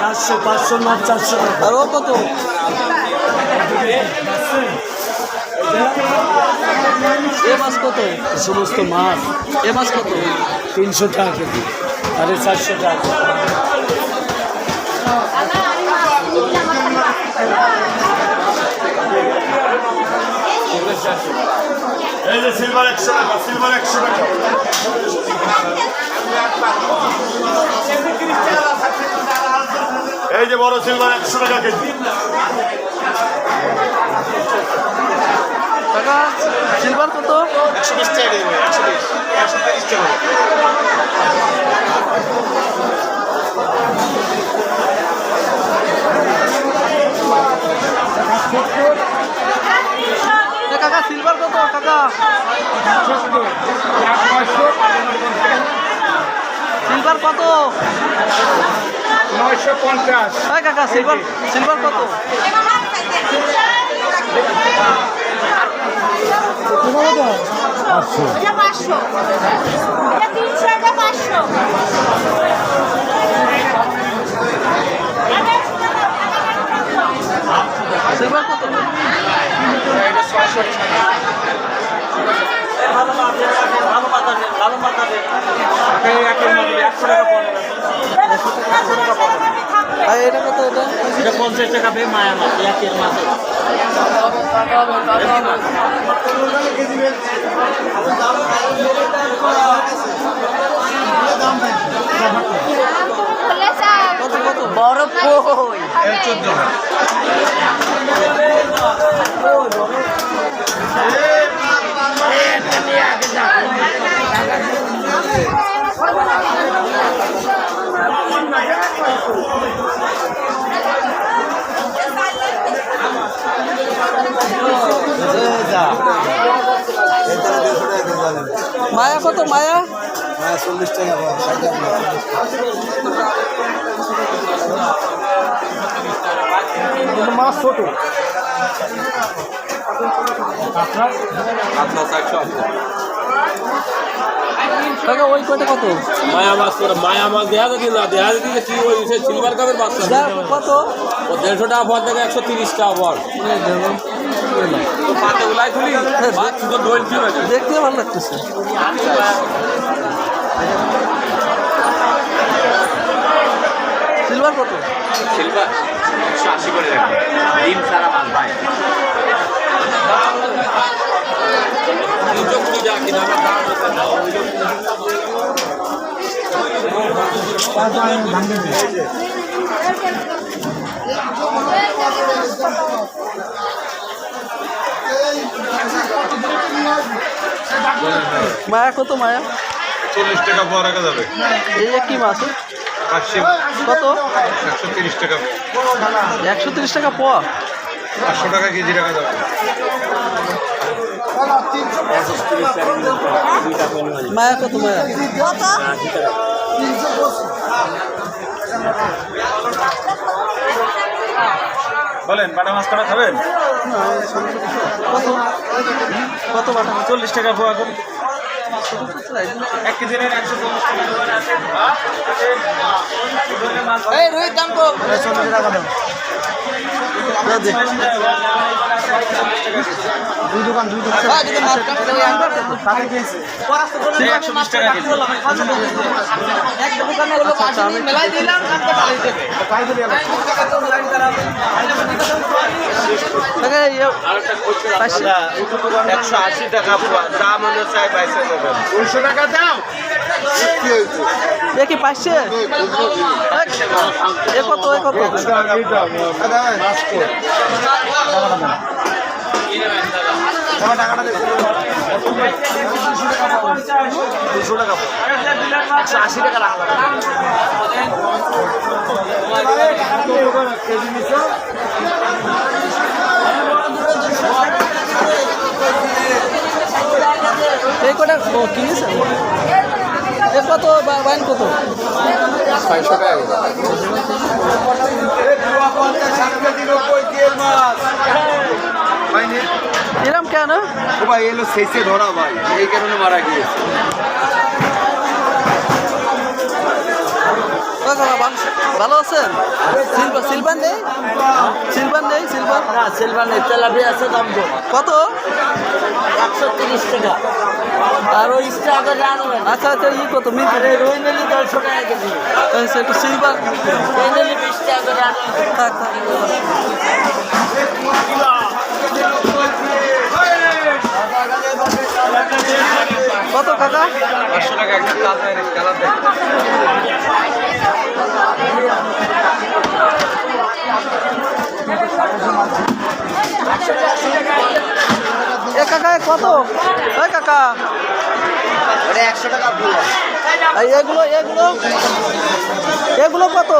চারশো পাঁচশো নট চারশো টাকা। আর ও কত এ মাছ কত? সমস্ত মাছ। এ মাছ কত? তিনশো টাকা কেজি। আরে চারশো টাকা। এই যে সিলভার একশো টাকা সিলভার একশো টাকা। এই যে বড় সিলভার একশো টাকা কেজি। টাকা? সিলভার কত? একশো বিশ টাকা কেজি একশো বিশ। একশো তিরিশ টাকা এ কাকা সিলভার কত কাকা? সিলভার কত? নয়শো পঞ্চাশ। কাকা সিলভার সিলভার কত? পাঁচশো এটা পাঁচশো। এটা তিনশো এটা পাঁচশো। সিলভার কত আর এটা কত এটা পঞ্চাশ টাকা পে মায়া মাছ একের মাছ বলে কত কত বড় কই চোদ্দ মায়া কত মায়া? চল্লিশ টাকা মাছ ছোট। ওই কত? মায়া মাছ করে মায়া মাছ দেয়া না দেয়া যদি কি ওই সিলভার কাপের কত? ও দেড়শো টাকা থেকে একশো তিরিশ টাকা পর। দেখতে ভালো লাগতেছে। সিলভার কত? সিলভার একশো আশি করে ডিম সারা মাছ ভাই দাম আছে না, ওই জন্য মায়া কত মায়া? চল্লিশ টাকা পর রাখা যাবে। এই কি মাছ? কত? একশো তিরিশ টাকা একশো তিরিশ টাকা পোয়া? পাঁচশো টাকা কেজি রাখা যাবে। মায়া কত মায়া? কত? বলেন বাটা মাছ কটা খাবেন? কত কত বাটা চল্লিশ টাকা পোয়া করুন এক কেজি একশো এই রোহিত দাম তো চল্লিশ টাকা দেবো দুই দোকান দুই দোকান। একশো বিশ টাকা কেজি। একশো আশি টাকা যা মনে চাই বাইসে নেবেন। দুইশো টাকা দাও। কি পাইছে এ কত এ কত? দুশো টাকা। একশো আশি টাকা। রাখা এই কটা কত বাইন কত ছয়শো টাকা কেন? ও ভাই এলো শেষে ধরা ভাই এই কারণে মারা গিয়েছে। ভালো- ভালো আছেন? সিলভার সিলভার নেই? সিলভার নেই সিলভার? না সিলভার নেই তেলাপি আছে দাম কত? একশো তিরিশ টাকা। আর ওই টাকা জানবেন আচ্ছা আচ্ছা ই কত? মিল আরে রুই নিলি দেড়শো টাকা কেজি। একটু সিলভার। রুই নিলি বিশ টাকা করে আনবেন থাক থাক। কত কাকা পাঁচশো টাকা একটা তাজা কালার দেখ। এ কাকা কত? কাকা। ওটা একশো টাকা এগুলো এগুলো? এগুলো কত?